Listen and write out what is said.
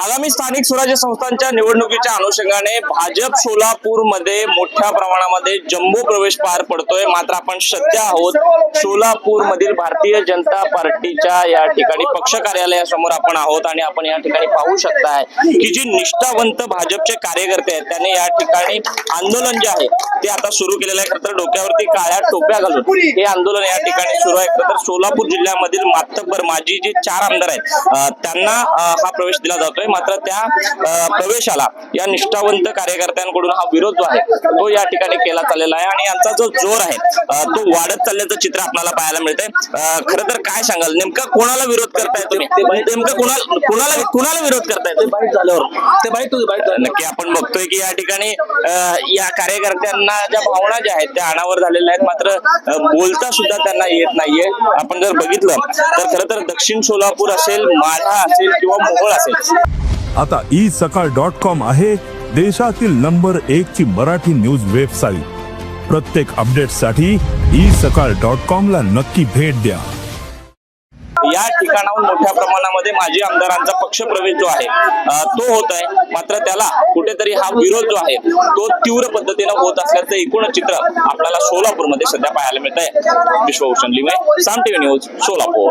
आगामी स्थानिक स्वराज्य संस्थांच्या निवडणुकीच्या अनुषंगाने भाजप सोलापूरमध्ये मोठ्या प्रमाणामध्ये जम्बो प्रवेश पार पडतोय. मात्र आपण सध्या आहोत सोलापूर मधील भारतीय जनता पार्टीच्या या ठिकाणी पक्ष कार्यालयासमोर आपण आहोत आणि आपण या ठिकाणी पाहू शकताय की जी निष्ठावंत भाजपचे कार्यकर्ते आहेत त्यांनी या ठिकाणी आंदोलन जे आहे ते आता सुरू केलेलं आहे. खरं डोक्यावरती काळ्या टोप्या घालून हे आंदोलन या ठिकाणी सुरू आहे. खरं सोलापूर जिल्ह्यामधील मातब्बर माजी जे चार आमदार आहेत त्यांना हा प्रवेश दिला जातोय. मात्र त्या प्रवेशाला या निष्ठावंत कार्यकर्त्यांकडून हा विरोध जो आहे तो या ठिकाणी केला चाललेला आहे. आणि यांचा जो जोर आहे तो वाढत चालल्याचं चित्र आपल्याला पाहायला मिळतंय. खरं तर काय सांगाल? नेमका कोणाला विरोध करताय तुम्ही? नेमकं कुणाला कुणाला कुणाला विरोध करताय झाल्यावर. नक्की आपण बघतोय की या ठिकाणी या कार्यकर्त्यांना ज्या भावना ज्या आहेत त्या अनावर झालेल्या आहेत. मात्र बोलता सुद्धा त्यांना येत नाहीये. आपण जर बघितलं तर खरं तर दक्षिण सोलापूर असेल माढा असेल किंवा मोहोळ असेल आता ई सकाळ डॉट कॉम आहे देशातील नंबर एक ची मराठी न्यूज वेबसाईट. प्रत्येक अपडेटसाठी ई सकाळ डॉट कॉम ला नक्की भेट द्या. या ठिकाणाहून मोठ्या प्रमाणामध्ये माजी आमदारांचा पक्ष प्रवेश जो आहे तो होत आहे. मात्र त्याला कुठेतरी हा विरोध जो आहे तो तीव्र पद्धतीनं होत असल्याचं एकूण चित्र आपल्याला सोलापूरमध्ये सध्या पाहायला मिळत आहे विश्वभूषण लिमे साम टीव्ही न्यूज सोलापूर.